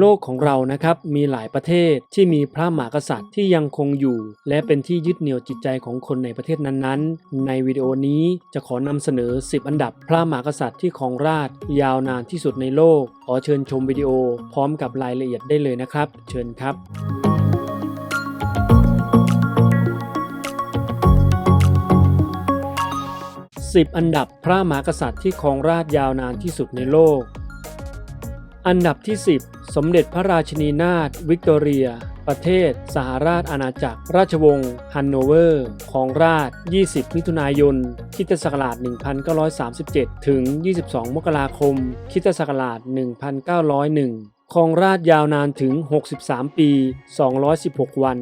โลกของเรานะครับมีหลายประเทศที่มีพระมหากษัตริย์ที่ยังคงอยู่ และเป็นที่ยึดเหนี่ยวจิตใจของคนในประเทศนั้นๆ ในวิดีโอนี้จะขอนำเสนอ 10 อันดับพระมหากษัตริย์ที่ครองราชยาวนานที่สุดในโลก ขอเชิญชมวิดีโอพร้อมกับรายละเอียดได้เลยนะครับ เชิญครับ10 อันดับพระมหากษัตริย์ที่ครองราชยาวนานที่สุดในโลก อันดับที่ 10 สมเด็จพระราชินีนาถวิกตอเรีย ประเทศ สหราชอาณาจักร ราชวงศ์ฮันโนเวอร์ ของราช 20 มิถุนายนคิตศักราช 1937 ถึง 22 มกราคมคิตศักราช 1901ครองราชยาวนานถึง 63 ปี 216 วัน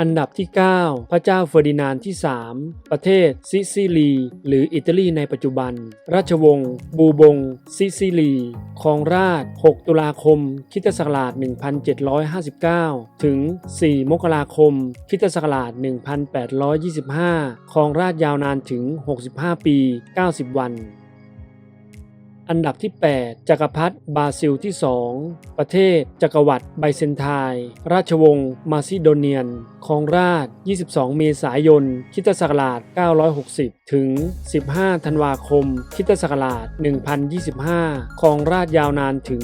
อันดับที่ 9 พระเจ้าเฟอร์ดินานที่ 3 ประเทศซิซิลี หรืออิตาลีในปัจจุบัน ราชวงศ์บูบง ซิซิลี ครองราช 6 ตุลาคมคิตศักราช 1759 ถึง 4 มกราคมคิตศักราช 1825 ครองราชยาวนานถึง 65 ปี 90 วัน อันดับที่ 8 จักรพรรดิบราซิลที่ 2 ประเทศ จักรวรรดิไบเซนไทน์ราชวงศ์มาซิโดเนียน ครองราช 22 เมษายนคิตศักราช 960 ถึง 15 ธันวาคมคิตศักราช 1025 ครองราชยาวนานถึง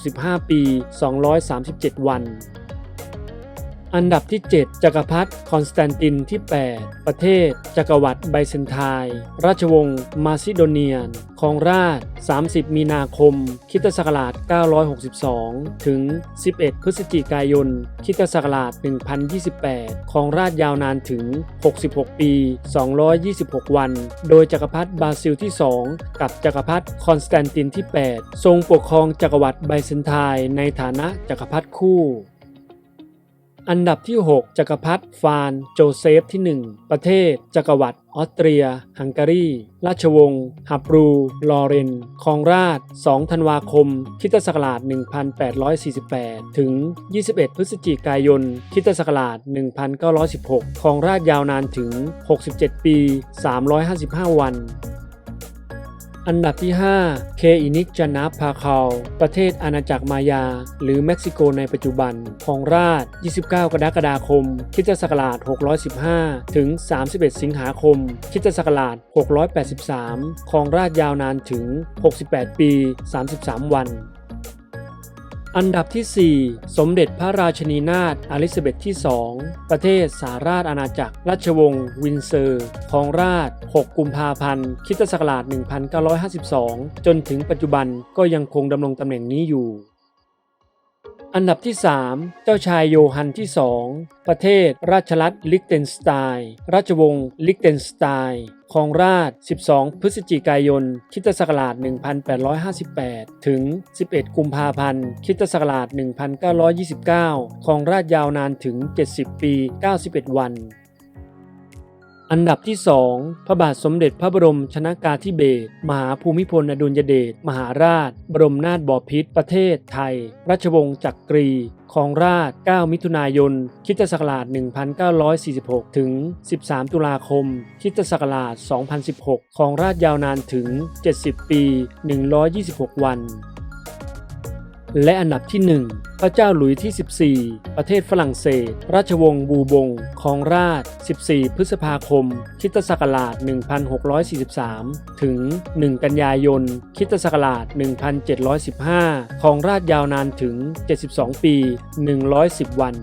65 ปี 237 วัน อันดับที่ 7จักรพรรดิคอนสแตนตินที่ 8 ประเทศ จักรวรรดิไบเซนไทน์ราชวงศ์มาซิโดเนียนครองราช 30 มีนาคมคิตศักราช 962 ถึง 11 พฤศจิกายนคิตศักราช 1028ครองราชยาวนานถึง 66 ปี 226 วัน โดยจักรพรรดิบราซิลที่ 2 กับจักรพรรดิคอนสแตนตินที่ 8 ทรงปกครองจักรวรรดิไบเซนไทน์ในฐานะจักรพรรดิคู่ อันดับที่ 6จักรพรรดิฟานโจเซฟที่ 1 ประเทศ จักรวรรดิออสเตรีย ฮังการี ราชวงศ์ฮับรูลอเรนคองราช 2 ธันวาคมคิตศักราช 1848 ถึง 21 พฤศจิกายนคิตศักราช 1916 คองราชยาวนานถึง 67 ปี 355 วัน อันดับที่ 5 เคอินิกจานาพาคาประเทศอาณาจักรมายา หรือเม็กซิโกในปัจจุบัน ของราช 29 กรกฎาคมคริสตศักราช 615 ถึง 31 สิงหาคมคริสตศักราช 683 ของราชยาวนานถึง 68 ปี 33 วัน อันดับที่ 4 สมเด็จพระราชนีนาถอลิซาเบธที่ 2 ประเทศสหราชอาณาจักร ราชวงศ์วินเซอร์ของราช 6 กุมภาพันธ์คริสตศักราช 1952 จนถึงปัจจุบันก็ยังคงดำรงตำแหน่งนี้อยู่ อันดับที่ 3 เจ้าชายโยฮันที่ 2 ประเทศราชรัฐลิกเทนสไตน์ราชวงศ์ลิกเทนสไตน์ครองราช 12 พฤศจิกายน คิตศักราช 1858 ถึง 11 กุมภาพันธ์ คิตศักราช 1929 ครองราชยาวนานถึง 70 ปี 91 วัน อันดับที่ 2 พระบาทสมเด็จพระบรมชนากาธิเบศรมหาภูมิพลอดุลยเดชมหาราช บรมนาถบพิตรประเทศไทย ราชวงศ์จักกรีครองราช 9 มิถุนายนคิตศักราช 1946 ถึง 13 ตุลาคมคิตศักราช 2016 ครองราชยาวนานถึง 70 ปี 126 วัน และอันดับที่ 1 พระเจ้าหลุยส์ที่ 14 ประเทศฝรั่งเศส ราชวงศ์บูบงครองราช 14 พฤษภาคม คิตศักราช 1643 ถึง 1 กันยายน คิตศักราช 1715 ครองราชยาวนานถึง 72 ปี 110 วัน